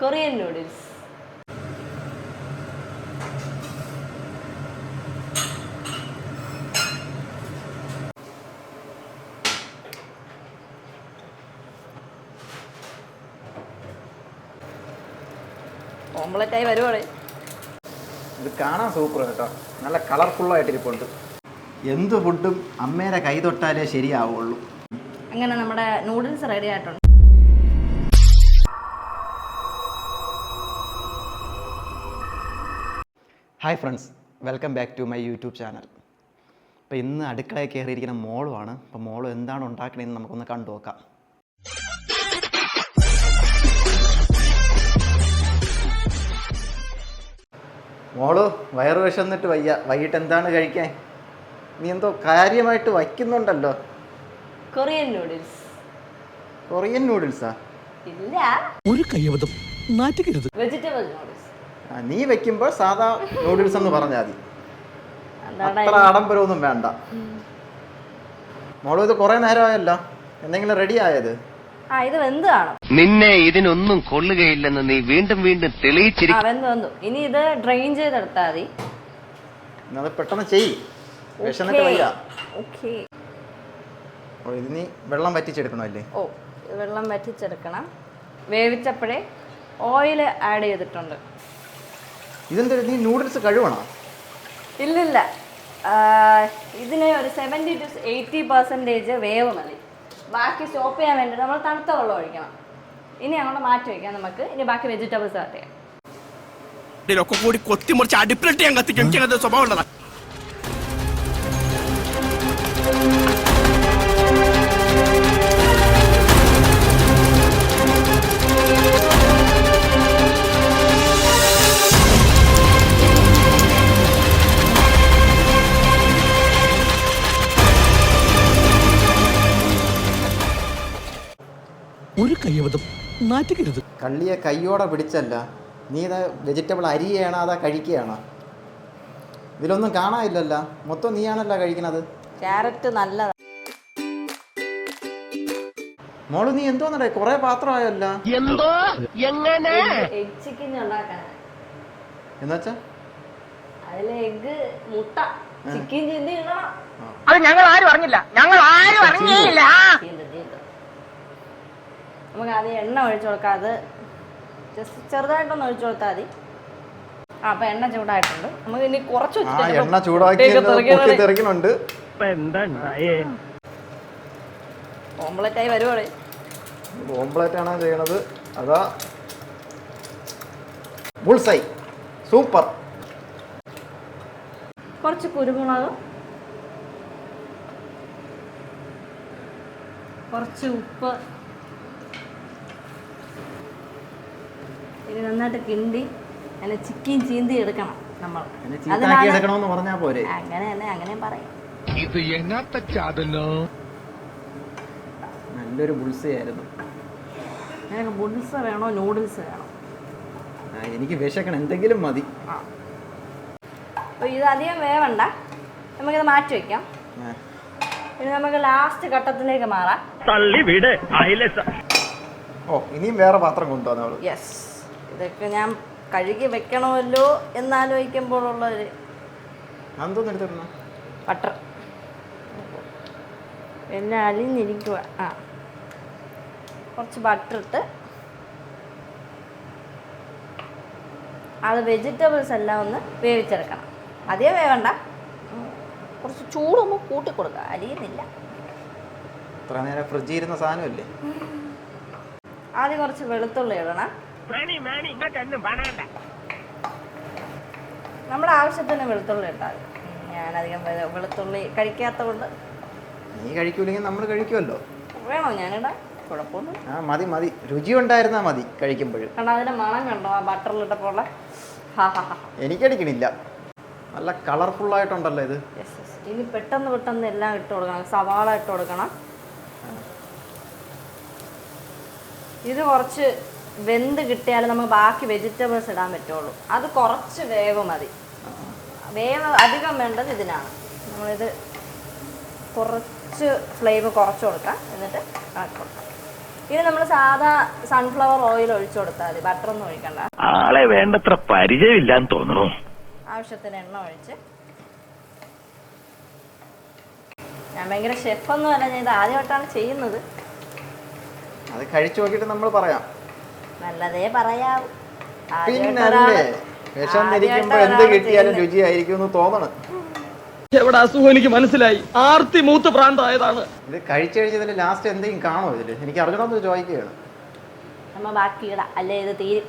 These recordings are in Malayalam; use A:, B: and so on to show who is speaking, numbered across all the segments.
A: കൊറിയൻ നൂഡിൽസ് ഓംലറ്റായി വരുവാണ്.
B: ഇത് കാണാൻ സൂപ്പർ കേട്ടോ. നല്ല കളർഫുള്ളായിട്ട് ഇരിപ്പുണ്ട്. എന്ത് ഫുഡും അമ്മേരെ കൈ തൊട്ടാലേ ശരിയാവുള്ളൂ.
A: അങ്ങനെ നമ്മുടെ നൂഡിൽസ് റെഡി ആയിട്ടുണ്ട്.
B: Hi friends welcome back to my YouTube channel. അപ്പോൾ ഇന്ന് അടുക്കളയിൽ കയറിയിരിക്കുന്ന മോളുമാണ് അപ്പോൾ മോൾ എന്താണ് ഉണ്ടാക്കണതെന്ന് നമുക്കൊന്ന് കണ്ടു നോക്കാം. മോൾ വയറ് വിശന്നിട്ട് വയ്യ. വൈകിട്ട് എന്താണ് കഴിക്കാൻ? നീ എന്തോ കാര്യമായിട്ട് വയ്ക്കുന്നുണ്ടല്ലോ.
A: Korean noodles.
B: കൊറിയൻ നൂഡിൽസാ?
A: ഇല്ല.
C: ഒരു കയ്യബദ്ധം നാറ്റുകരുത്
A: വെജിറ്റബിൾ നൂഡിൽസ്.
B: നീ വെക്കുമ്പോൾ സാധാ നൂഡിൽസ് എന്ന് പറഞ്ഞാൽ മതി. അത്ര ആഡംബരമൊന്നും വേണ്ട. മോളും ഇത് കുറെ നേരമായല്ലോ. എന്തെങ്കിലും റെഡി ആയത്?
A: ഇത് വെന്ത് കാണും.
D: നിന്നെ ഇതിനൊന്നും കൊള്ളുകയില്ലെന്ന് നീ വീണ്ടും വീണ്ടും തെളിയിച്ചിരി
A: ആ വെന്ത് വെന്തു. ഇനി ഇത് ഡ്രെയിൻ ചെയ്തെടുത്താൽ മതി.
B: അത് പെട്ടെന്ന് വയ്യ. ഇത് നീ വെള്ളം വറ്റിച്ചെടുക്കണമല്ലേ
A: ഓ വെള്ളം വറ്റിച്ചെടുക്കണം. വേവിച്ചപ്പോഴേ ഓയിൽ ആഡ് ചെയ്തിട്ടുണ്ട്.
B: ഇതെന്താ നീ നൂഡിൽസ് കഴുകണോ?
A: ഇല്ലില്ല. ഇതിന് ഒരു സെവന്റി ടു എയ്റ്റി പെർസെന്റേജ് വേവ് മതി. ബാക്കി സ്റ്റോപ്പ് ചെയ്യാൻ വേണ്ടി നമ്മൾ തണുത്ത വെള്ളം ഒഴിക്കണം. ഇനി അങ്ങോട്ട് മാറ്റി വയ്ക്കാം നമുക്ക്. ഇനി ബാക്കി വെജിറ്റബിൾസ് കട്ട് ചെയ്യാം.
C: ഇതിലൊക്കെ കൂടി കൊത്തിമുറിച്ച് അടിപ്പിലിട്ട് ഞാൻ കത്തിക്കും. എനിക്ക് അങ്ങനത്തെ സ്വഭാവം ഉള്ളതാ. നാറ്റുകരുത്
B: കള്ളിയെ കയ്യോടെ പിടിച്ചല്ല നീ ഇത് വെജിറ്റബിൾ അരിയാണ് അതാ കഴിക്കുകയാണോ? ഇതിലൊന്നും കാണാനില്ലല്ല. മൊത്തം നീയാണല്ലോ കഴിക്കണത്
A: ക്യാരറ്റ് നല്ലതാണ്
B: മോൾ നീ എന്തോന്നടേ കൊറേ പാത്രമായല്ല.
D: എന്തോ? എങ്ങനെ?
A: എഗ് ചിക്കൻ ഉണ്ടാക്കാൻ.
B: എന്നുവെച്ചാ
A: അതിലെ എഗ് മുട്ട ചിക്കൻ ചിന്തി
E: അത് ഞങ്ങൾ ആരും അറിഞ്ഞില്ല. ഞങ്ങൾ ആരും അറിഞ്ഞില്ല.
A: നമുക്ക് ആദ്യം എണ്ണ ഒഴിച്ചു കൊടുക്കാം. അത് ജസ്റ്റ് ചെറുതായിട്ടൊന്ന് ഒഴിച്ചു കൊടുത്താൽ മതി. ആ അപ്പൊ എണ്ണ ചൂടായിട്ടുണ്ട്. നമുക്ക് ഇനി കുറച്ച് വെച്ചിട്ട്
B: എണ്ണ ചൂടാക്കി തെറിക്കണുണ്ട്
A: ഓംലെറ്റ് ആയി വരുവാണ്.
B: ഓംപ്ലേറ്റ് ആണ് ചെയ്യണത്. അതാ ബുൾസൈ. സൂപ്പർ.
A: കുറച്ച് കുരുമുളക് കുറച്ച് ഉപ്പ് ഇത് നന്നായിട്ട് കിണ്ടി അങ്ങനെ ചിക്കൻ ചീന്തി എടുക്കണം നമ്മൾ.
B: എടുക്കണമെന്ന് പറഞ്ഞാൽ പോരെ.
A: അങ്ങനെ തന്നെ അങ്ങനെ പറയാം.
D: ഇത് എങ്ങാത്ത ചാതല്ലോ
B: നല്ലൊരു ബുൾസ് ആയിരുന്നു
A: നിനക്ക് ബുൾസ് വേണോ? നൂഡിൽസ് വേണോ?
B: എനിക്ക് വിശക്കണം. എന്തെങ്കിലും മതി.
A: അപ്പോൾ ഇത് അധികം വേവണ്ട. നമുക്കിത് മാറ്റി
B: വെക്കാം.
A: ഇനി നമുക്ക് ലാസ്റ്റ് ഘട്ടത്തിലേക്ക് മാറാം.
C: തള്ളി വിട
B: ഓ ഇനിയും വേറെ പാത്രം കൊണ്ടുവന്നു
A: യെസ് ഇതൊക്കെ ഞാൻ കഴുകി വെക്കണമല്ലോ എന്നാലോചിക്കുമ്പോഴുള്ള ഒരു ബട്ടർ പിന്നെ അലിഞ്ഞിരിക്കുക ആ. കുറച്ച് ബട്ടർ ഇട്ട് അത് വെജിറ്റബിൾസ് എല്ലാം ഒന്ന് വേവിച്ചെടുക്കണം. അതേ വേവണ്ട. കുറച്ച് ചൂടൊന്ന് കൂട്ടി കൊടുക്കുക അലിയുന്നില്ല.
B: ഇത്ര നേരം ഫ്രിഡ്ജിൽ ഇരുന്ന സാധനമല്ലേ?
A: ആദ്യം കുറച്ച് വെളുത്തുള്ളി ഇടണം. നമ്മുടെ ആവശ്യത്തിന് വെളുത്തുള്ളി ഇട്ടാൽ ഞാനധികം വെളുത്തുള്ളി കഴിക്കാത്ത കൊണ്ട്
B: നീ കഴിക്കൂലെങ്കിൽ നമ്മൾ കഴിക്കുമല്ലോ.
A: വേണോ ഞാനിടാം? കുഴപ്പമൊന്നും
B: ആ മതി മതി. രുചി ഉണ്ടായിരുന്നാ മതി കഴിക്കുമ്പോൾ.
A: കണ്ടോ അതിന്റെ മണം കണ്ടോ ആ ബട്ടറിലിട്ടപ്പോൾ
B: എനിക്കടിക്കണില്ല. നല്ല കളർഫുൾ ആയിട്ടുണ്ടല്ലോ ഇത്
A: ഇനി പെട്ടെന്ന് പെട്ടെന്ന് എല്ലാം ഇട്ട് കൊടുക്കണം. സവാള ഇട്ട് കൊടുക്കണം. ഇത് കുറച്ച് വെന്ത് കിട്ടിയാൽ നമുക്ക് ബാക്കി വെജിറ്റബിൾസ് ഇടാൻ പറ്റുള്ളൂ. അത് കുറച്ച് വേവ് മതി. വേവ് അധികം വേണ്ടത് ഇതിനാണ്. നമ്മളിത് കുറച്ച് ഫ്ലെയിം കുറച്ച് കൊടുക്കാം. എന്നിട്ട് ഇളക്കി കൊടുക്കാം. ഇനി നമ്മൾ സാധാ സൺഫ്ലവർ ഓയിൽ ഒഴിച്ചു കൊടുത്താൽ മതി. ബട്ടർ ഒന്നും ഒഴിക്കണ്ട.
F: ആളെ വേണ്ടത്ര പരിചയമില്ലാന്ന് തോന്നുന്നു
A: ആവശ്യത്തിന് എണ്ണ ഒഴിച്ച്. ഞാൻ ഭയങ്കര ഷെഫൊന്നും അല്ല ഞാൻ ഇത് ആദ്യമായിട്ടാണ് ചെയ്യുന്നത്.
B: അത് കഴിച്ചു നോക്കിയിട്ട് നമ്മൾ പറയാം.
A: നല്ലതേ പറയാവൂ.
B: പിന്നല്ലേ വിശന്നിരിക്കുമ്പോ എന്ത് കിട്ടിയാലും. രുചിയായിരിക്കും എന്ന് തോന്നണം.
G: എവിടെ അസുഖം എനിക്ക് മനസ്സിലായി. ആർത്തി മൂത്ത് പ്രാന്തായതാണ്.
B: ഇത് കഴിച്ചു കഴിച്ചതിന്റെ ലാസ്റ്റ് എന്തെങ്കിലും കാണോ ഇതിൽ? എനിക്ക് അറിയണമെന്ന് ചോദിക്കുകയാണ്.
A: നമ്മ ബാക്കി ഇടാം. അല്ലേ ഇത് തീരും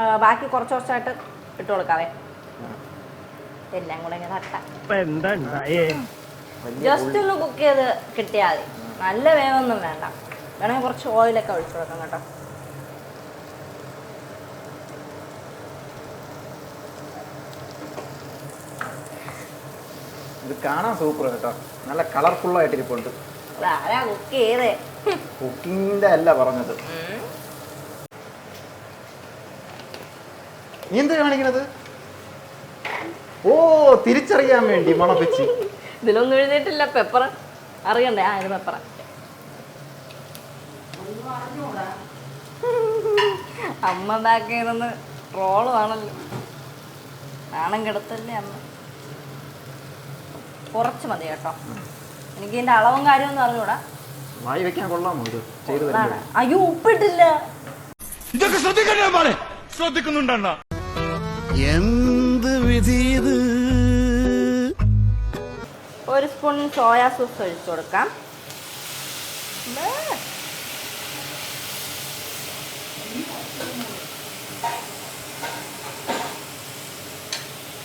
A: ആ, ബാക്കി കുറച്ച് കുറച്ചായിട്ട് ഇട്ട് കൊടുക്കാവേ. എല്ലാം കൂടെ ഇങ്ങനെ തട്ടാം
F: എന്താ ഉണ്ടായേ?
B: വലിയ
A: ജസ്റ്റ് ഒന്ന് കുക്ക് ചെയ്ത് കിട്ടിയാൽ മതി. നല്ല വേവൊന്നും വേണ്ട. വേണമെങ്കിൽ കുറച്ച് ഓയിലൊക്കെ ഒഴിച്ചു കൊടുക്കാം കേട്ടോ.
B: ഇത് കാണാൻ സൂപ്പർ കേട്ടോ. നല്ല കളർഫുൾ ആയിട്ട് ഇരിപ്പുണ്ട്
A: ആരാ കുക്ക് ചെയ്തേ?
B: കുക്കിങ്ങിന്റെ അല്ല പറഞ്ഞത്. നീ എന്ത് കാണിക്കണത്? ഓ തിരിച്ചറിയാൻ വേണ്ടി മണപ്പിച്ച്.
A: ഇതിലൊന്നും എഴുതിയിട്ടില്ല പെപ്പർ അറിയണ്ടേ? ആ ഇത് പെപ്പറ അമ്മ ബാക്കിൽ നിന്ന് ട്രോളും ആണല്ലോ നാണം കിടത്തല്ലേ അമ്മ. കുറച്ച് മതി കേട്ടോ. എനിക്ക് ഇതിന്റെ അളവും കാര്യമൊന്നും അറിഞ്ഞൂടാ.
B: വായി വെക്കാൻ കൊള്ളാമോ ഇത്? ചെയ്തു.
A: അയ്യോ ഉപ്പിട്ടില്ല.
C: ഇതൊക്കെ പാടെ ശ്രദ്ധിക്കുന്നുണ്ടണ്ണ
H: എന്ത് വിധി ഇത്?
A: ഒരു സ്പൂൺ സോയാ സോസ് ഒഴിച്ചു കൊടുക്കാം.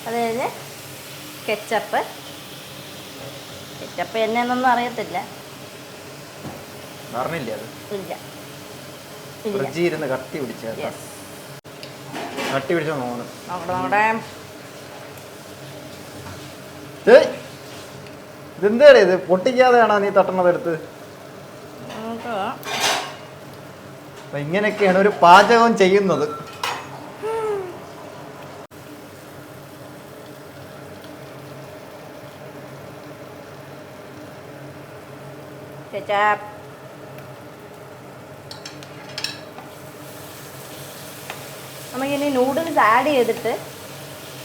A: അത് കഴിഞ്ഞ് കെച്ചപ്പ്. കെച്ചപ്പ് എന്നൊന്നും അറിയത്തില്ല.
B: പറഞ്ഞില്ലേ അത്?
A: ഇല്ല. ഇല്ല.
B: ഫ്രിഡ്ജിൽ ഇരുന്ന് കട്ടി പിടിച്ച
A: യെസ്
B: കട്ടി പിടിച്ച തോന്നുന്നു
A: നോക്കട്ടെ നോക്കട്ടെ
B: ഏയ്! ഇതെന്താടേ ഇത്? പൊട്ടിക്കാതെയാണോ നീ തട്ടണത് എടുത്ത്? ഇങ്ങനെയൊക്കെയാണ് ഒരു പാചകം ചെയ്യുന്നത്.
A: കെച്ചപ്പ് നമുക്കിനി നൂഡിൽസ് ആഡ് ചെയ്തിട്ട്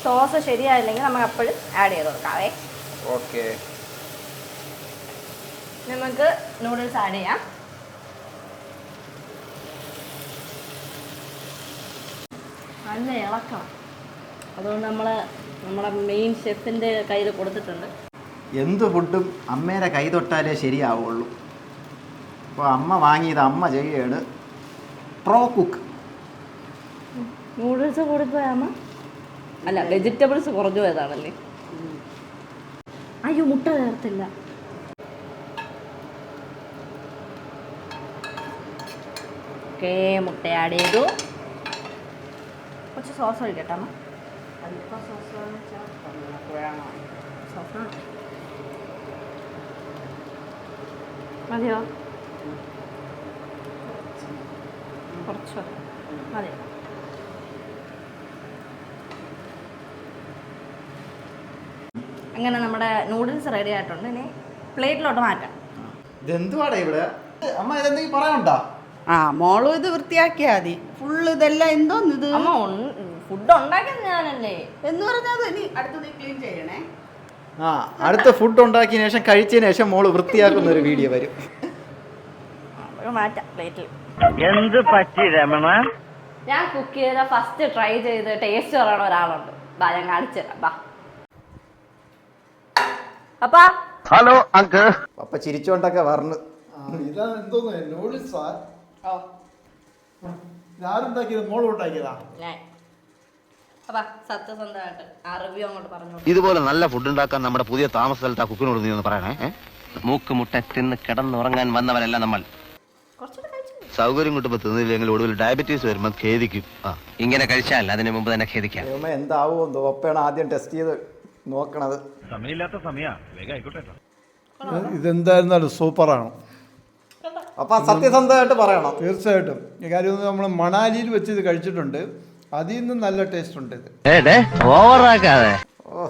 A: സോസ് ശരിയായില്ലെങ്കിൽ നമുക്ക് അപ്പോഴും ആഡ് ചെയ്ത് കൊടുക്കാവേ.
B: ഓക്കെ
A: നമുക്ക് നൂഡിൽസ് ആഡ് ചെയ്യാം. നല്ല ഇളക്കണം അതുകൊണ്ട് നമ്മൾ നമ്മുടെ മെയിൻ ഷെഫിന്റെ കയ്യിൽ കൊടുത്തിട്ടുണ്ട്.
B: എന്ത് ഫുഡും അമ്മേരെ കൈ തൊട്ടാലേ ശരിയാവുള്ളൂ. അപ്പോൾ അമ്മ വാങ്ങിയത് അമ്മ ചെയ്യുകയാണ് പ്രോ കുക്ക്.
A: നൂഡിൽസ് അമ്മ? അല്ല വെജിറ്റബിൾസ് കുറഞ്ഞു പോയതാണല്ലേ? അയ്യോ മുട്ട ചേർത്തില്ല. ഓക്കേ മുട്ട ആഡ് ചെയ്തു. കുറച്ച് സോസ് ഒഴിക്കട്ടെ അമ്മ? മതിയോ? കുറച്ച് മതി. അങ്ങനെ നമ്മുടെ നൂഡിൽസ് റെഡി ആയിട്ടുണ്ട്. ഇനി പ്ലേറ്റിലോട്ട് മാറ്റാം.
B: ഇതെന്തുവാടാ ഇവിടെ? അമ്മ ഇതെന്തെങ്കിലും പറയാനുണ്ടോ?
I: ആ മോളും ഇത് വൃത്തിയാക്കിയാ മതി. ഫുള്ള് ഇതെല്ലാം എന്തോന്ന് ഇത്
A: അമ്മ ഫുഡ് ഉണ്ടാക്കിയത് ഞാനല്ലേ.
I: എന്ന് പറഞ്ഞാൽ ഇനി അടുത്തത് നീ ക്ലീൻ ചെയ്യണേ.
B: ആ അടുത്ത ഫുഡ് ഉണ്ടാക്കിയ ശേഷം കഴിച്ചതിന് ശേഷം മോൾ വൃത്തിയാക്കുന്ന ഒരു വീഡിയോ വരും.
A: മാറ്റാം പ്ലേറ്റിൽ
F: എന്ത് പറ്റി രമണ?
A: ഞാൻ കുക്ക് ചെയ്ത ഫസ്റ്റ് ട്രൈ ചെയ്ത് ടേസ്റ്റ് പറയണ ഒരാളുണ്ട്. ബാ ഞാൻ കാണിച്ചു തരാം. ബാ അപ്പാ.
D: ഹലോ അങ്ക്
B: അപ്പൊ ചിരിച്ചോണ്ടൊക്കെ പറഞ്ഞു
J: ഇതാ എന്തോന്ന്? നൂഡിൽസാ
A: ഓ.
J: ഉണ്ടാക്കിയതാ?
A: ഞാൻ. അപ്പാ സത്യസന്ധമായിട്ട് ആ റിവ്യൂ അങ്ങോട്ട് പറഞ്ഞു
D: ഇതുപോലെ നല്ല ഫുഡ് ഉണ്ടാക്കാൻ നമ്മുടെ പുതിയ താമസ സ്ഥലത്ത് ആ കുക്കിനോട് നീ ഒന്ന് പറയണേ ഏ? മൂക്ക് മുട്ട തിന്ന് കിടന്നുറങ്ങാൻ വന്നവരല്ല നമ്മൾ.
A: കുറച്ചുകൂടെ
D: സൗകര്യം കിട്ടുമ്പോ തിന്നില്ലെങ്കിൽ ഒടുവിൽ ഡയബറ്റീസ് വരുമ്പോൾ ഖേദിക്കും. ആ. ഇങ്ങനെ കഴിച്ചാൽ അതിന് മുമ്പ് തന്നെ ഖേദിക്കാം.
B: ദൈവമേ എന്താവോ എന്തോ? ഒപ്പയാണ് ആദ്യം ടെസ്റ്റ് ചെയ്ത് നോക്കണത്.
F: സമയമില്ലാത്ത സമയ. വേഗം ആയിക്കോട്ടെ
J: ഇതെന്തായിരുന്നാലും സൂപ്പറാണ്.
B: അപ്പൊ സത്യസന്ധമായിട്ട് പറയണം.
J: തീർച്ചയായിട്ടും. ഈ കാര്യം നമ്മൾ മണാലിയിൽ വെച്ച് ഇത് കഴിച്ചിട്ടുണ്ട്. അതിൽ നിന്ന് നല്ല ടേസ്റ്റ് ഉണ്ട് ഇത്.
D: ഓവറാക്കാതെ.
B: ഓ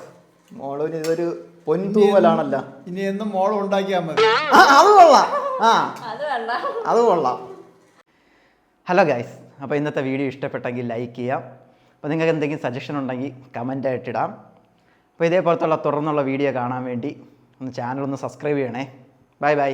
B: മോളിന് ഇതൊരു പൊൻതൂവലാണല്ലോ.
J: ഇനി എന്നും മോളം ഉണ്ടാക്കിയാൽ മതി.
B: ആ, അത് കൊള്ളാം. ആ.
A: അത്
B: കൊള്ളാം. ഹലോ ഗൈസ് അപ്പോൾ ഇന്നത്തെ വീഡിയോ ഇഷ്ടപ്പെട്ടെങ്കിൽ ലൈക്ക് ചെയ്യാം. അപ്പോൾ നിങ്ങൾക്ക് എന്തെങ്കിലും സജഷൻ ഉണ്ടെങ്കിൽ കമന്റായിട്ടിടാം അപ്പോൾ ഇതേപോലത്തുള്ള തുറന്നുള്ള വീഡിയോ കാണാൻ വേണ്ടി ഒന്ന് ചാനൽ ഒന്ന് സബ്സ്ക്രൈബ് ചെയ്യണേ. Bye bye